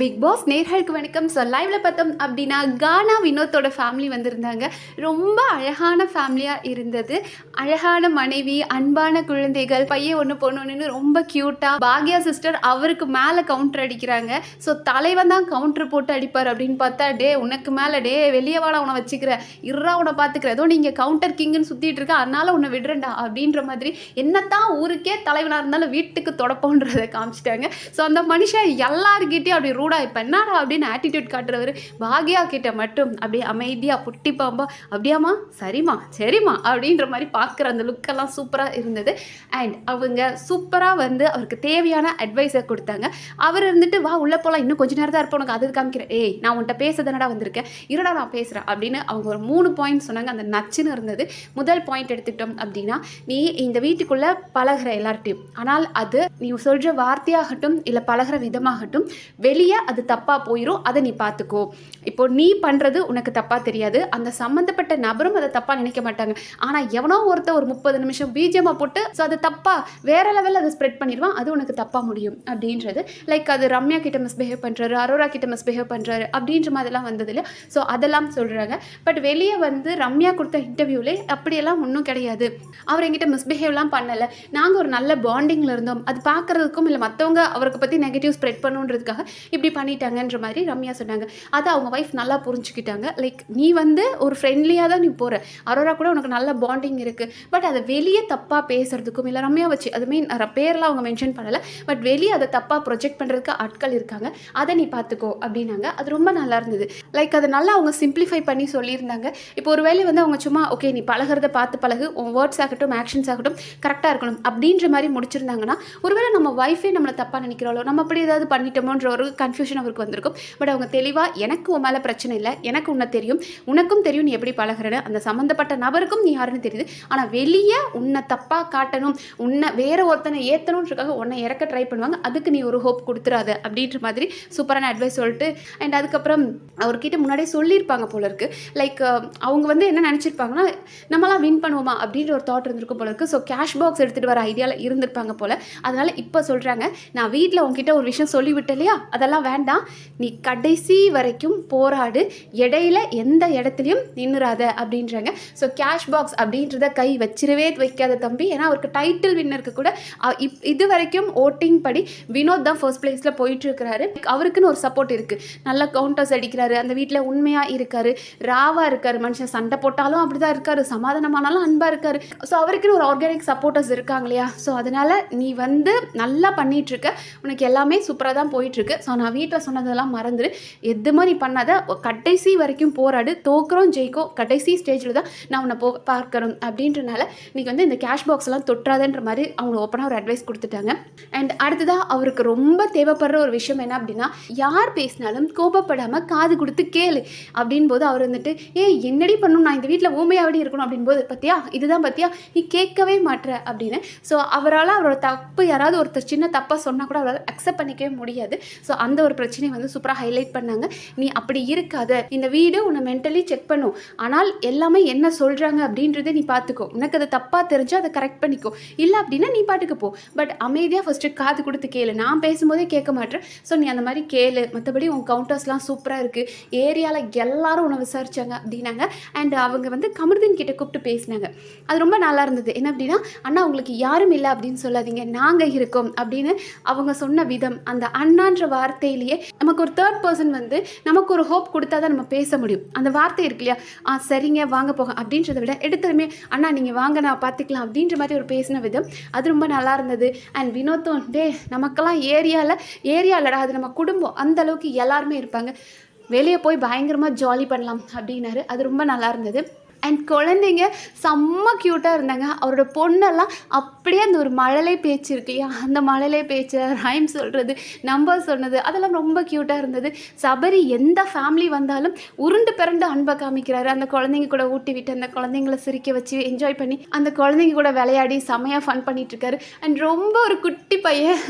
Big pass நேர்களுக்கு வணக்கம். So லைவ்ல பார்த்தோம் அப்படின்னா கானா வினோத்தோட ஃபேமிலி வந்திருந்தாங்க. ரொம்ப அழகான ஃபேமிலியாக இருந்தது. அழகான மனைவி அன்பான குழந்தைகள் பையன் ஒன்று பொண்ணு ஒன்றுன்னு ரொம்ப க்யூட்டாக பாக்யா சிஸ்டர் அவருக்கு மேலே கவுண்டர் அடிக்கிறாங்க. ஸோ தலைவன் தான் கவுண்டர் போட்டு அடிப்பார் அப்படின்னு பார்த்தா டே உனக்கு மேலே டே வெளியே வாழ உன வச்சுக்கிற இருறா உன பார்த்துக்கிற ஏதோ நீங்கள் கவுண்டர் கிங்குன்னு சுற்றிட்டு இருக்க அதனால உன்னை விடுறேன்டா அப்படின்ற மாதிரி என்னத்தான் ஊருக்கே தலைவனாக இருந்தாலும் வீட்டுக்கு தொடப்போன்றதை காமிச்சிட்டாங்க. ஸோ அந்த மனுஷன் எல்லாருக்கிட்டையும் அப்படி ரூட் இப்போ என்னடா அப்படின்னு ஆட்டிடியூட் காட்டுறவர் பாக்யா கிட்ட மட்டும் அப்படியே அமைதியாக புட்டி பாம்பா அப்படியாம்மா சரிம்மா சரிம்மா அப்படின்ற மாதிரி பார்க்குற அந்த லுக்கெல்லாம் சூப்பராக இருந்தது. அண்ட் அவங்க சூப்பராக வந்து அவருக்கு தேவையான அட்வைஸை கொடுத்தாங்க. அவர் இருந்துட்டு வா உள்ளே போகலாம் இன்னும் கொஞ்ச நேரம் தான் இருப்போம் உனக்கு அது காமிக்கிறேன். ஏய் நான் உன்கிட்ட பேச வந்திருக்கேன் இருடா நான் பேசுகிறேன் அப்படின்னு அவங்க ஒரு மூணு பாயிண்ட் சொன்னாங்க. அந்த நச்சுன்னு இருந்தது. முதல் பாயிண்ட் எடுத்துக்கிட்டோம் அப்படின்னா நீ இந்த வீட்டுக்குள்ளே பழகுற எல்லார்ட்டையும். ஆனால் அது நீ சொல்கிற வார்த்தையாகட்டும் இல்லை பழகுற விதமாகட்டும் வெளியே அது தப்பாக போயிடும் அதை நீ பார்த்துக்கோ இப்போ நீ பண்ணுறது உனக்கு தப்பாக தெரியாது. அந்த சம்மந்தப்பட்ட நபரும் அதை தப்பாக நினைக்க மாட்டாங்க. ஆனால் எவனோ ஒருத்தர் ஒரு முப்பது நிமிஷம் பீஜமாக போட்டு ஸோ அது தப்பாக வேற லெவலில் அதை ஸ்ப்ரெட் பண்ணிடுவான். அது உனக்கு தப்பாக முடியும் அப்படின்றது. லைக் அது ரம்யா கிட்ட மிஸ்பிஹேவ் பண்ணுறாரு அரோரா கிட்ட மிஸ்பிஹேவ் பண்ணுறாரு அப்படின்ற மாதிரிலாம் வந்தது இல்லை. ஸோ அதெல்லாம் சொல்கிறாங்க பட் வெளியே வந்து ரம்யா கொடுத்த இன்டர்வியூலே அப்படியெல்லாம் ஒன்றும் கிடையாது. அவர் எங்கிட்ட மிஸ்பிஹேவ்லாம் பண்ணலை. நாங்கள் ஒரு நல்ல பாண்டிங்கில் இருந்தோம். அது பார்க்குறதுக்கும் இல்லை மற்றவங்க அவருக்கு பற்றி நெகட்டிவ் ஸ்ப்ரெட் பண்ணுன்றதுக்காக இப்படி பண்ணிட்டாங்கன்ற மாதிரி ரம்யா சொன்னாங்க. அதை அவங்க ஒய்ஃப் நல்லா புரிஞ்சுக்கிட்டாங்க. லைக் நீ வந்து ஒரு ஃப்ரெண்ட்லியாக தான் நீ போகிற அரோரா கூட உனக்கு நல்ல பாண்டிங் இருக்குது பட் அதை வெளியே தப்பாக பேசுறதுக்கும் இல்லை ரம்யா வச்சு அது மீன் பேரெலாம் அவங்க மென்ஷன் பண்ணலை. பட் வெளியே அதை தப்பாக ப்ரொஜெக்ட் பண்ணுறதுக்கு ஆட்கள் இருக்காங்க. அதை நீ பார்த்துக்கோ அப்படின்னாங்க. அது ரொம்ப நல்லா இருந்தது. லைக் அதை நல்லா அவங்க சிம்பிளிஃபை பண்ணி சொல்லியிருந்தாங்க. இப்போ ஒரு வேளை வந்து அவங்க சும்மா ஓகே நீ பழகிறத பார்த்து பழகு. உன் வேர்ட்ஸ் ஆகட்டும் ஆக்ஷன்ஸ் ஆகட்டும் கரெக்டாக இருக்கணும். அப்படின்ற மாதிரி முடிச்சிருந்தாங்கன்னா ஒருவேளை நம்ம ஒய்ஃபே நம்மளை தப்பாக நினைக்கிறாளோ நம்ம அப்படி ஏதாவது பண்ணிட்டோமோன்ற ஒரு கன்ஃபியூஷன் அவருக்கு வந்திருக்கும். பட் அவங்க தெளிவாக எனக்கு உன் மேலே பிரச்சனை இல்லை. எனக்கு உன்னை தெரியும். உனக்கும் தெரியும். நீ எப்படி பழகிறன்னு. அந்த சம்மந்தப்பட்ட நபருக்கும் நீ யாருன்னு தெரியுது. ஆனால் வெளியே உன்னை தப்பாக காட்டணும் உன்னை வேற ஒருத்தனை ஏற்றணுன்றக்காக உன்னை இறக்க ட்ரை பண்ணுவாங்க. அதுக்கு நீ ஒரு ஹோப் கொடுத்துறாத அப்படின்ற மாதிரி சூப்பரான அட்வைஸ் சொல்லிட்டு அண்ட் அதுக்கப்புறம் அவர்கிட்ட முன்னாடியே சொல்லியிருப்பாங்க போல இருக்கு. லைக் அவங்க வந்து என்ன நினச்சிருப்பாங்கன்னா நம்மளாம் வின் பண்ணுவோமா? அப்படின்ற ஒரு தாட் இருந்திருக்கும் போல இருக்கு. ஸோ கேஷ் பாக்ஸ் எடுத்துகிட்டு வர ஐடியாவில் இருந்திருப்பாங்க போல. அதனால இப்போ சொல்கிறாங்க நான் வீட்டில் உங்ககிட்ட ஒரு விஷயம் சொல்லிவிட்டேன் இல்லையா? அதெல்லாம் வேண்டாம். நீ கடைசி வரைக்கும் போராடு. இடையில எந்த இடத்துலையும் நின்னுறாத அப்படின்றாங்க. ஸோ கேஷ் பாக்ஸ் அப்படின்றத கை வச்சிடவே வைக்காத தம்பி. ஏன்னா அவருக்கு டைட்டில் வின்னருக்கு கூட இப் இது வரைக்கும் ஓட்டிங் படி வினோத் தான் ஃபர்ஸ்ட் பிளேஸில் போயிட்டுருக்கிறாரு அவருக்குன்னு ஒரு சப்போர்ட் இருக்குது நல்லா கவுண்டர்ஸ் அடிக்கிறாரு. அந்த வீட்டில் உண்மையாக இருக்காரு. ராவாக இருக்காரு. மனுஷன் சண்டை போட்டாலும் அப்படிதான் இருக்காரு. சமாதானமானாலும் அன்பாக இருக்காரு. ஸோ அவருக்குன்னு ஒரு ஆர்கானிக் சப்போர்ட்டர்ஸ் இருக்காங்க இல்லையா? ஸோ அதனால நீ வந்து நல்லா பண்ணிகிட்ருக்க உனக்கு எல்லாமே சூப்பராக தான் போயிட்டுருக்கு ஸோ நான் வீட்டில் சொன்னதெல்லாம் மறந்துடு எதுவுமே நீ பண்ணாத கடைசி வரைக்கும் போராடு. தோக்குறோம் ஜெயிக்கோ கடைசி ஸ்டேஜில் தான் நான் உன்னை போ பார்க்கணும் அப்படின்றனால நீ வந்து இந்த கேஷ் பாக்ஸ்லாம் எல்லாம் மாதிரி அவங்க ஓப்பனாக ஒரு அட்வைஸ் கொடுத்துட்டாங்க. அண்ட் அடுத்ததாக அவருக்கு ரொம்ப தேவைப்படுற ஒரு விஷயம் என்ன அப்படின்னா யார் பேசினாலும் கோபப்படாமல் காது கொடுத்து கேளு அப்படின் போது அவர் வந்துட்டு ஏ என்னடி பண்ணணும் நான் இந்த வீட்டில் ஊமையாவடி இருக்கணும் அப்படின்போது பத்தியா? இதுதான் பத்தியா? நீ கேட்கவே மாட்ற அப்படின்னு. ஸோ அவரால் அவரோட தப்பு யாராவது ஒருத்தர் சின்ன தப்பாக சொன்னால் கூட அவரால் அக்செப்ட் பண்ணிக்கவே முடியாது. ஸோ அந்த ஒரு பிரச்சனையை வந்து சூப்பராக ஹைலைட் பண்ணாங்க. நீ அப்படி இருக்காத. இந்த வீடு உன்னை மென்டலி செக் பண்ணும். ஆனால் எல்லாமே என்ன சொல்கிறாங்க அப்படின்றத நீ பார்த்துக்கோ உனக்கு அது தப்பாக தெரிஞ்சு அதை கரெக்ட் பண்ணிக்கோ. இல்லை அப்படின்னா நீ பாட்டுக்கு போ. பட் அமைதியாக ஃபஸ்ட்டு காது கொடுத்து கேளு. நான் பேசும்போதே கேட்க மாட்டேன். ஸோ நீ அந்த மாதிரி கேளு. மற்றபடி உன் கவுண்டர்ஸ்லாம் சூப்பராக இருக்குது ஏரியாவில் எல்லாரும் உன்னை விசாரித்தாங்க அப்படின்னாங்க. அண்ட் அவங்க வந்து கமர்தீன் கிட்ட கூப்பிட்டு பேசினாங்க. அது ரொம்ப நல்லா இருந்தது. என்ன அப்படின்னா அண்ணா உங்களுக்கு யாரும் இல்லை அப்படின்னு சொல்லாதீங்க. நாங்கள் இருக்கோம். அப்படின்னு அவங்க சொன்ன விதம் அந்த அண்ணான்ற வார்த்தை வார்த்தையிலேயே நமக்கு ஒரு தேர்ட் பர்சன் வந்து நமக்கு ஒரு ஹோப் கொடுத்தா தான் நம்ம பேச முடியும். அந்த வார்த்தை இருக்கு இல்லையா? ஆ சரிங்க வாங்க போக அப்படின்றத விட எடுத்ததுமே அண்ணா நீங்கள் வாங்க நான் பார்த்துக்கலாம் அப்படின்ற மாதிரி ஒரு பேசின விதம். அது ரொம்ப நல்லா இருந்தது. அண்ட் வினோத்தம் டே நமக்கெல்லாம் ஏரியாவில் ஏரியாவிலடா அது நம்ம குடும்பம். அந்த அளவுக்கு எல்லாருமே இருப்பாங்க. வெளியே போய் பயங்கரமாக ஜாலி பண்ணலாம் அப்படின்னாரு. அது ரொம்ப நல்லா இருந்தது. அண்ட் குழந்தைங்க செம்ம க்யூட்டாக இருந்தாங்க. அவரோட பொண்ணெல்லாம் அப்படியே அந்த ஒரு மழலை பேச்சு இருக்கு. இல்லையா அந்த மழலை பேச்சு ரைம் சொல்கிறது நம்பர் சொன்னது அதெல்லாம் ரொம்ப க்யூட்டாக இருந்தது. சபரி எந்த ஃபேமிலி வந்தாலும் உருண்டு பிறண்டு அன்பை காமிக்கிறாரு. அந்த குழந்தைங்க கூட ஊட்டி விட்டு அந்த குழந்தைங்கள சிரிக்க வச்சு என்ஜாய் பண்ணி அந்த குழந்தைங்க கூட விளையாடி செமையாக ஃபன் பண்ணிகிட்ருக்காரு அண்ட் ரொம்ப ஒரு குட்டி பையன்.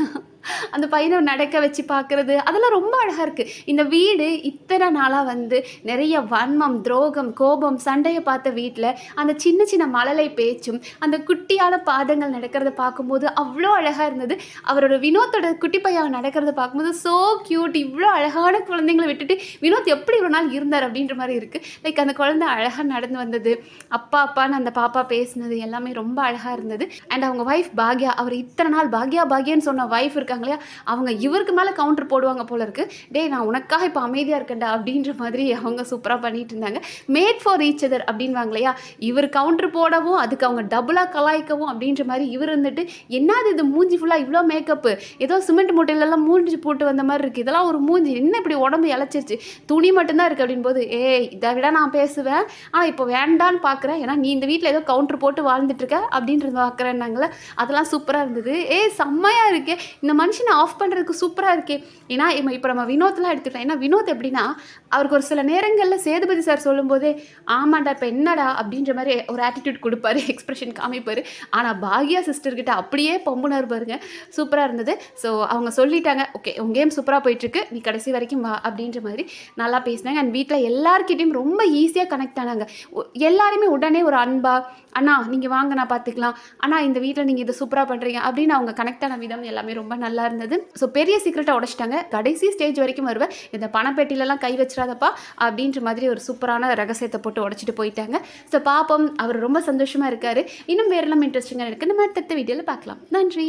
அந்த பையனை நடக்க வச்சு பார்க்குறது அதெல்லாம் ரொம்ப அழகாக இருக்குது இந்த வீடு இத்தனை நாளாக வந்து நிறைய வன்மம் துரோகம் கோபம் சண்டையை பார்த்த வீட்டில் அந்த சின்ன சின்ன மழலை பேச்சும் அந்த குட்டியான பாதங்கள் நடக்கிறத பார்க்கும்போது அவ்வளோ அழகாக இருந்தது. அவரோட வினோத்தோட குட்டி பையன் நடக்கிறத பார்க்கும்போது ஸோ க்யூட் இவ்வளோ அழகான குழந்தைங்களை விட்டுட்டு வினோத் எப்படி ஒரு நாள் இருந்தார் அப்படின்ற மாதிரி இருக்குது லைக் அந்த குழந்தை அழகாக நடந்து வந்தது. அப்பா அப்பான்னு அந்த பாப்பா பேசினது எல்லாமே ரொம்ப அழகாக இருந்தது. அண்ட் அவங்க ஒய்ஃப் பாக்யா அவர் இத்தனை நாள் பாக்யா பாக்யான்னு சொன்ன ஒய்ஃப் இருக்காங்க இல்லையா? அவங்க இவருக்கு மேலே கவுண்டர் போடுவாங்க போல இருக்கு. டேய் நான் உனக்காக இப்போ அமைதியாக இருக்கேன்டா அப்படின்ற மாதிரி அவங்க சூப்பராக பண்ணிட்டு இருந்தாங்க. மேட் ஃபார் ஈச் அதர் அப்படின்வாங்க இல்லையா? இவர் கவுண்டர் போடவும் அதுக்கு அவங்க டபுளாக கலாய்க்கவும் அப்படின்ற மாதிரி இவர் இருந்துட்டு என்னது இது மூஞ்சி ஃபுல்லாக இவ்வளோ மேக்கப்பு ஏதோ சிமெண்ட் மூட்டையிலலாம் மூஞ்சி போட்டு வந்த மாதிரி இருக்குது இதெல்லாம் ஒரு மூஞ்சி. என்ன இப்படி உடம்பு இழைச்சிருச்சு? துணி மட்டும்தான் இருக்குது அப்படின் போது ஏய் இதை விட நான் பேசுவேன். ஆனால் இப்போ வேண்டான்னு பார்க்குறேன் ஏன்னா நீ இந்த வீட்டில் ஏதோ கவுண்டர் போட்டு வாழ்ந்துட்டு இருக்க. அப்படின்றது பார்க்குறேன்னாங்களே அதெல்லாம் சூப்பராக இருந்தது. ஏய் செம்மையாக இருக்கே. இந்த மனுஷனை ஆஃப் பண்ணுறதுக்கு சூப்பராக இருக்கே. ஏன்னா இப்போ இப்போ நம்ம வினோத்லாம் எடுத்துக்கலாம். ஏன்னா வினோத் எப்படின்னா அவருக்கு ஒரு சில நேரங்களில் சேதுபதி சார் சொல்லும்போதே ஆமாண்டா இப்போ என்னடா? அப்படின்ற மாதிரி ஒரு ஆட்டிடியூட் கொடுப்பாரு எக்ஸ்பிரஷன் காமிப்பார். ஆனால் பாக்யா சிஸ்டர்கிட்ட அப்படியே பொம்புனர் பாருங்க. சூப்பராக இருந்தது. ஸோ அவங்க சொல்லிட்டாங்க ஓகே உங்கள் கேம் சூப்பராக போயிட்டுருக்கு. நீ கடைசி வரைக்கும் வா அப்படின்ற மாதிரி நல்லா பேசினாங்க. அண்ட் வீட்டில் எல்லாருக்கிட்டையும் ரொம்ப ஈஸியாக கனெக்ட் ஆனாங்க. ஒ- எல்லாருமே உடனே ஒரு அன்பா அண்ணா நீங்கள் வாங்க நான் பார்த்துக்கலாம் அண்ணா இந்த வீட்டில் நீங்கள் இதை சூப்பராக பண்ணுறீங்க அப்படின்னு அவங்க கனெக்ட் ஆன விதம் எல்லாமே ரொம்ப நல்லா நல்லா இருந்தது. ஸோ பெரிய சீக்கிரட்டை உடச்சிட்டாங்க. கடைசி ஸ்டேஜ் வரைக்கும் வருவேன் இந்த பணப்பேட்டிலலாம் கை வச்சிடாதப்பா அப்படின்ற மாதிரி ஒரு சூப்பரான ரகசியத்தை போட்டு உடச்சிட்டு போயிட்டாங்க. ஸோ பாப்போம். அவர் ரொம்ப சந்தோஷமாக இருக்காரு. இன்னும் வேறெல்லாம் இன்ட்ரெஸ்டிங்காக இருக்குது நம்ம அடுத்த வீடியோவில் பார்க்கலாம் நன்றி.